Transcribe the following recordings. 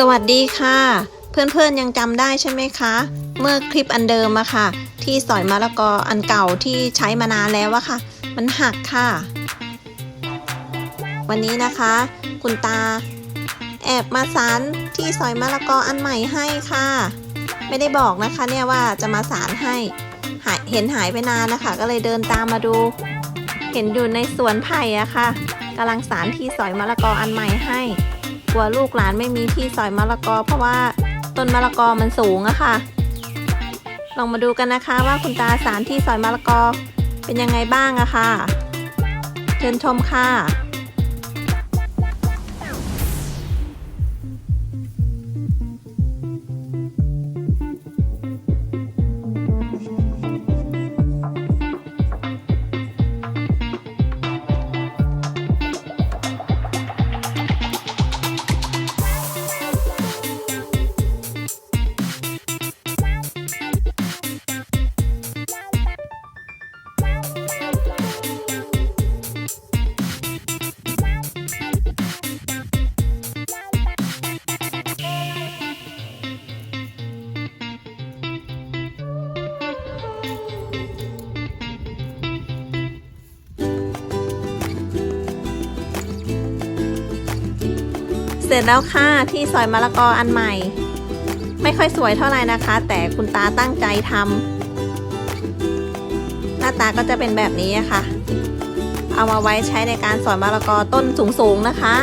สวัสดีค่ะ เพื่อนๆยังจำได้ใช่ไหมคะ เมื่อคลิปอันเดิมอะค่ะ ที่สอยมะละกออันเก่าที่ใช้มานานแล้วอะค่ะ มันหักค่ะ วันนี้นะคะ คุณตา แอบมาสารที่สอยมะละกออันใหม่ให้ค่ะ ไม่ได้บอกนะคะเนี่ยว่าจะมาสารให้หายเห็นหายไปนานนะคะ ก็เลยเดินตามมาดู เห็นอยู่ในสวนไผ่อะค่ะกำลังสารที่สอยมะละกออันใหม่ให้ ลัวลูกหลานไม่มีที่สอยมะละกอ เพราะว่าต้นมะละกอมันสูงอะค่ะ ลองมาดูกันนะคะว่าคุณตาสารที่สอยมะละกอเป็นยังไงบ้างอะค่ะ เชิญชมค่ะ เสร็จแล้วค่ะที่ซอยมะละกออันใหม่ ไม่ค่อยสวยเท่าไหร่นะคะ แต่คุณตาตั้งใจทำหน้าตาก็จะเป็นแบบนี้อะค่ะ เอามาไว้ใช้ในการสอยมะละกอต้นสูงๆนะคะ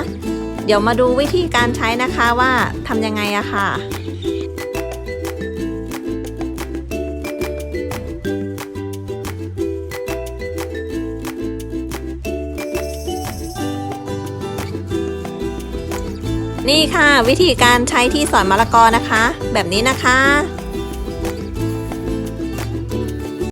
เดี๋ยวมาดูวิธีการใช้นะคะว่าทำยังไงอะค่ะ นี่ค่ะ วิธีการใช้ที่สอยมะละกอนะคะ แบบนี้นะคะ